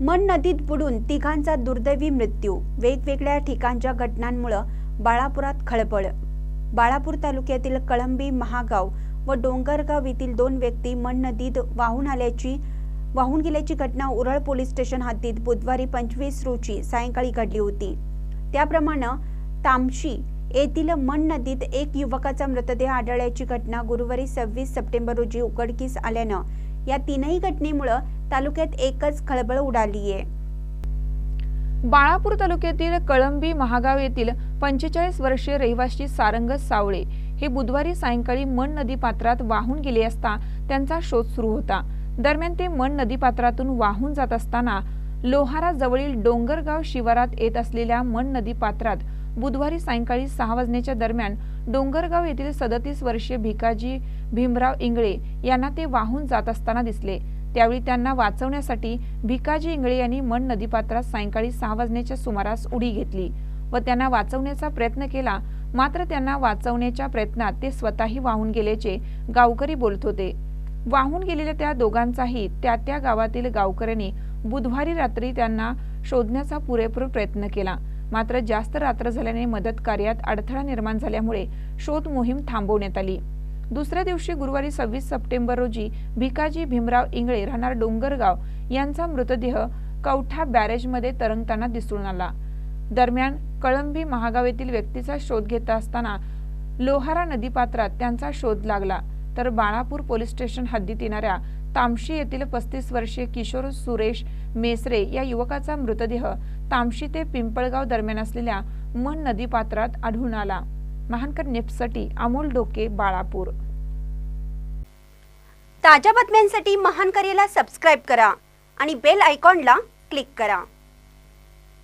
मन नदीत बुडून तिघांचा दुर्दैवी मृत्यू. वेगवेगळ्या ठिकाणच्या घटनांमुळं बाळापुरात खळबळ. बाळापूर तालुक्यातील कळंबी महागाव व डोंगरगाव येथील दोन व्यक्ती मन नदीत वाहून आल्याची वाहून गेल्याची घटना उरळ पोलीस स्टेशन हद्दीत बुधवारी पंचवीस रोजी सायंकाळी घडली होती. त्याप्रमाणे तामशी येथील मन नदीत एक युवकाचा मृतदेह आढळल्याची घटना गुरुवारी सव्वीस सप्टेंबर रोजी उघडकीस आल्यानं या तीनही घटनेमुळं तालुक्यात एकच खळबळ उडाली आहे बाळापूर तालुक्यातील कळंबी महागाव येथील पंचेचाळीस वर्षीय रहिवासी सारंगस सावळे हे बुधवारी सायंकाळी मन नदी पात्रात वाहून गेले असता त्यांचा शोध सुरू होता. दरम्यान ते मन नदी पात्रातून वाहून जात असताना लोहारा जवळील डोंगरगाव शिवारात येत असलेल्या मन नदी पात्रात बुधवारी सायंकाळी सहा वाजण्याच्या दरम्यान डोंगरगाव येथील सदतीस वर्षीय भिकाजी भीमराव इंगळे यांना ते वाहून जात असताना दिसले. त्यावेळी त्यांना वाचवण्यासाठी भिकाजी इंगळे यांनी मन नदीपात्रात सायंकाळी सहा वाजण्याच्या सुमारास उडी घेतली व त्यांना वाचवण्याचा प्रयत्न केला. मात्र त्यांना वाचवण्याच्या प्रयत्नात ते स्वतःही वाहून गेल्याचे गावकरी बोलत होते. वाहून गेलेल्या त्या दोघांचाही त्या त्या गावातील गावकऱ्यांनी बुधवारी रात्री त्यांना शोधण्याचा पुरेपूर प्रयत्न केला. मात्र जास्त रात्र झाल्याने मदत कार्यात अडथळा निर्माण झाल्यामुळे शोध मोहीम थांबवण्यात आली. दुसऱ्या दिवशी गुरुवारी सव्वीस सप्टेंबर रोजी भिकाजी भीमराव इंगळे राहणार डोंगरगाव यांचा मृतदेह कवठा बॅरेजमध्ये तरंगताना दिसून आला. दरम्यान कळंबी महागाव येथील व्यक्तीचा शोध घेत असताना लोहारा नदीपात्रात त्यांचा शोध लागला. तर बाळापूर पोलीस स्टेशन हद्दीत येणाऱ्या तामशी येथील पस्तीस वर्षीय किशोर सुरेश मेसरे या युवकाचा मृतदेह तामशी ते पिंपळगाव दरम्यान असलेल्या मन नदीपात्रात आढळून आला. महानकर नेपसाठी अमोल डोके बाळापूर. ताज्या बातम्यांसाठी महानकरेला सबस्क्राईब करा आणि बेल आयकॉनला क्लिक करा.